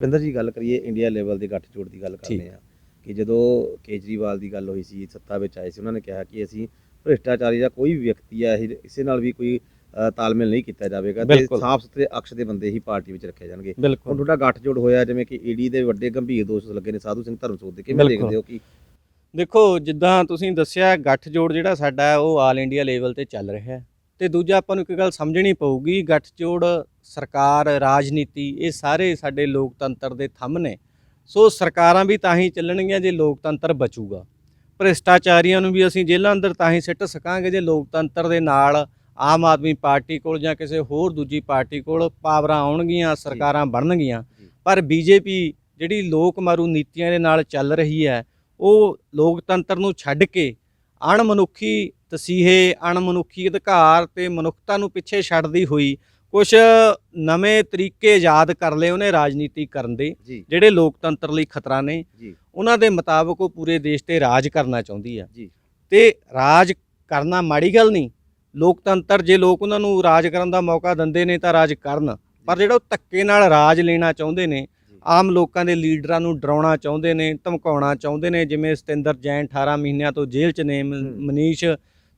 ਵਿੰਦਰ ਜੀ ਗੱਲ ਕਰੀਏ ਇੰਡੀਆ ਲੈਵਲ ਦੇ ਗੱਠਜੋੜ ਦੀ ਗੱਲ। ਕਰਦੇ ਆ ਕਿ ਜਦੋਂ ਕੇਜਰੀਵਾਲ ਦੀ ਗੱਲ ਹੋਈ ਸੀ ਸੱਤਾ ਵਿੱਚ ਆਏ ਸੀ ਉਹਨਾਂ ਨੇ ਕਿਹਾ ਕਿ ਅਸੀਂ ਭ੍ਰਿਸ਼ਟਾਚਾਰੀ ਜਾਂ ਕੋਈ ਵੀ ਵਿਅਕਤੀ ਆ ਇਹ ਇਸੇ ਨਾਲ ਵੀ ਕੋਈ ਤਾਲਮੇਲ ਨਹੀਂ ਕੀਤਾ ਜਾਵੇਗਾ ਤੇ। ਸਾਫ਼ ਸੁਥਰੇ ਅਕਸ਼ ਦੇ ਬੰਦੇ ਹੀ ਪਾਰਟੀ ਵਿੱਚ ਰੱਖੇ ਜਾਣਗੇ ਹੁਣ ਤੁਹਾਡਾ ਗੱਠਜੋੜ ਹੋਇਆ ਜਿਵੇਂ ਕਿ ਈਡੀ ਦੇ ਵੱਡੇ ਗੰਭੀਰ ਦੋਸ਼ ਲੱਗੇ ਨੇ ਸਾਧੂ ਸਿੰਘ ਧਰਮਸੋਤ ਦੇ ਕਿਵੇਂ। ਦੇਖਦੇ ਹੋ ਕਿ ਦੇਖੋ ਜਿੱਦਾਂ ਤੁਸੀਂ ਦੱਸਿਆ ਗੱਠਜੋੜ ਜਿਹੜਾ ਸਾਡਾ ਉਹ ਆਲ ਇੰਡੀਆ ਲੈਵਲ ਤੇ ਚੱਲ ਰਿਹਾ ਹੈ ਤੇ ਦੂਜਾ ਆਪਾਂ ਨੂੰ ਇੱਕ ਗੱਲ ਸਮਝਣੀ ਪਊਗੀ ਗੱਠਜੋੜ ਸਰਕਾਰ ਰਾਜਨੀਤੀ ਇਹ ਸਾਰੇ ਸਾਡੇ ਲੋਕਤੰਤਰ ਦੇ ਥੰਮ ਨੇ। ਸੋ ਸਰਕਾਰਾਂ ਵੀ ਤਾਂ ਹੀ ਚੱਲਣਗੀਆਂ ਜੇ ਲੋਕਤੰਤਰ ਬਚੂਗਾ। ਭ੍ਰਿਸ਼ਟਾਚਾਰੀਆਂ ਨੂੰ ਵੀ ਅਸੀਂ ਜੇਲ੍ਹਾਂ ਅੰਦਰ ਤਾਂ ਹੀ ਸਿੱਟ ਸਕਾਂਗੇ ਜੇ ਲੋਕਤੰਤਰ ਦੇ ਨਾਲ ਆਮ ਆਦਮੀ ਪਾਰਟੀ ਕੋਲ ਜਾਂ ਕਿਸੇ ਹੋਰ ਦੂਜੀ ਪਾਰਟੀ ਕੋਲ ਪਾਵਰਾਂ ਆਉਣਗੀਆਂ ਸਰਕਾਰਾਂ ਬਣਨਗੀਆਂ। ਪਰ ਬੀਜੇਪੀ ਜਿਹੜੀ ਲੋਕ ਮਾਰੂ ਨੀਤੀਆਂ ਦੇ ਨਾਲ ਚੱਲ ਰਹੀ ਹੈ ਉਹ ਲੋਕਤੰਤਰ ਨੂੰ ਛੱਡ ਕੇ ਅਣਮਨੁੱਖੀ ਤਸੀਹੇ ਅਣਮਨੁੱਖੀ ਅਧਿਕਾਰ ਤੇ ਮਨੁੱਖਤਾ ਨੂੰ ਪਿੱਛੇ ਛੱਡਦੀ ਹੋਈ ਕੁਝ ਨਵੇਂ ਤਰੀਕੇ ਯਾਦ ਕਰ ਲਏ ਉਹਨੇ ਰਾਜਨੀਤੀ ਕਰਨ ਦੇ ਜਿਹੜੇ ਲੋਕਤੰਤਰ ਲਈ ਖਤਰਾ ਨੇ ਉਹਨਾਂ ਦੇ ਮੁਤਾਬਕ ਉਹ ਪੂਰੇ ਦੇਸ਼ ਤੇ ਰਾਜ ਕਰਨਾ ਚਾਹੁੰਦੀ ਜੀ। ਤੇ ਰਾਜ ਕਰਨਾ ਮਾੜੀ ਗੱਲ ਨਹੀਂ ਲੋਕਤੰਤਰ ਜੇ ਲੋਕ ਉਹਨਾਂ ਨੂੰ ਰਾਜ ਕਰਨ ਦਾ ਮੌਕਾ ਦਿੰਦੇ ਨੇ ਤਾਂ ਰਾਜ ਕਰਨ ਪਰ ਜਿਹੜਾ ਉਹ ਧੱਕੇ ਨਾਲ ਰਾਜ ਲੈਣਾ ਚਾਹੁੰਦੇ ਨੇ ਆਮ ਲੋਕਾਂ ਦੇ ਲੀਡਰਾਂ ਨੂੰ ਡਰਾਉਣਾ ਚਾਹੁੰਦੇ ਨੇ ਧਮਕਾਉਣਾ ਚਾਹੁੰਦੇ ਨੇ ਜਿਵੇਂ ਸਤਿੰਦਰ ਜੈਨ 18 ਮਹੀਨਿਆਂ ਤੋਂ ਜੇਲ੍ਹ 'ਚ ਨੇ। ਮਨੀਸ਼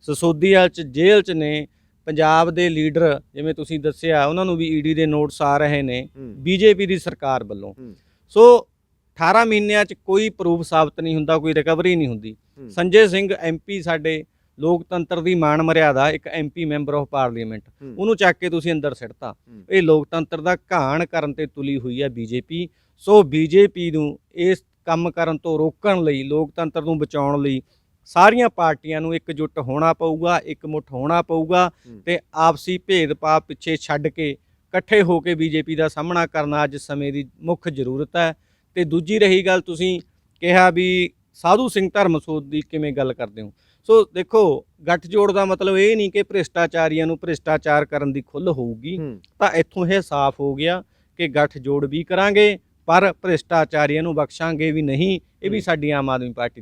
ਸਸੋਦੀਆ 'ਚ ਜੇਲ੍ਹ 'ਚ ਨੇ ਪੰਜਾਬ ਦੇ ਲੀਡਰ ਜਿਵੇਂ ਤੁਸੀਂ ਦੱਸਿਆ ਉਹਨਾਂ ਨੂੰ ਵੀ ਈਡੀ ਦੇ ਨੋਟਿਸ ਆ ਰਹੇ ਨੇ ਬੀਜੇਪੀ ਦੀ ਸਰਕਾਰ ਵੱਲੋਂ। ਸੋ 18 ਮਹੀਨਿਆਂ 'ਚ ਕੋਈ ਪ੍ਰੂਫ ਸਾਬਤ ਨਹੀਂ ਹੁੰਦਾ ਕੋਈ ਰਿਕਵਰੀ ਨਹੀਂ ਹੁੰਦੀ। ਸੰਜੇ ਸਿੰਘ ਐਮਪੀ ਸਾਡੇ ਲੋਕਤੰਤਰ ਦੀ ਮਾਣ ਮਰਿਆਦਾ ਇੱਕ ਐਮਪੀ ਮੈਂਬਰ ਆਫ ਪਾਰਲੀਮੈਂਟ ਉਹਨੂੰ ਚੱਕ ਕੇ ਤੁਸੀਂ ਅੰਦਰ ਸਿੱਟਤਾ। ਇਹ ਲੋਕਤੰਤਰ ਦਾ ਘਾਣ ਕਰਨ ਤੇ ਤੁਲੀ ਹੋਈ ਹੈ ਬੀਜੇਪੀ। ਸੋ ਬੀਜੇਪੀ ਨੂੰ ਇਸ ਕੰਮ ਕਰਨ ਤੋਂ ਰੋਕਣ ਲਈ ਲੋਕਤੰਤਰ ਨੂੰ ਬਚਾਉਣ ਲਈ ਸਾਰੀਆਂ ਪਾਰਟੀਆਂ ਨੂੰ ਇਕਜੁੱਟ ਹੋਣਾ ਪਊਗਾ ਇਕਮੁੱਠ ਹੋਣਾ ਪਊਗਾ। ਤੇ ਆਪਸੀ ਭੇਦਭਾਵ ਪਿੱਛੇ ਛੱਡ ਕੇ ਇਕੱਠੇ ਹੋ ਕੇ ਬੀਜੇਪੀ ਦਾ ਸਾਹਮਣਾ ਕਰਨਾ ਅੱਜ ਸਮੇਂ ਦੀ ਮੁੱਖ ਜ਼ਰੂਰਤ ਹੈ। ਤੇ ਦੂਜੀ ਰਹੀ ਗੱਲ ਤੁਸੀਂ ਕਿਹਾ ਵੀ ਸਾਧੂ ਸਿੰਘ ਧਰਮਸੋਤ ਦੀ ਕਿਵੇਂ ਗੱਲ ਕਰਦੇ ਹੋ? ਸੋ ਦੇਖੋ ਗੱਠਜੋੜ ਦਾ ਮਤਲਬ ਇਹ ਨਹੀਂ ਕਿ ਭ੍ਰਿਸ਼ਟਾਚਾਰੀਆਂ ਨੂੰ ਭ੍ਰਿਸ਼ਟਾਚਾਰ ਕਰਨ ਦੀ ਖੁੱਲ੍ਹ ਹੋਊਗੀ। ਤਾਂ ਇੱਥੋਂ ਇਹ ਸਾਫ਼ ਹੋ ਗਿਆ ਕਿ ਗੱਠਜੋੜ ਵੀ ਕਰਾਂਗੇ ਪਰ ਭ੍ਰਿਸ਼ਟਾਚਾਰੀਆਂ ਨੂੰ ਬਖਸ਼ਾਂਗੇ ਵੀ ਨਹੀਂ। ਇਹ ਵੀ। ਸਾਡੀ ਆਮ ਆਦਮੀ ਪਾਰਟੀ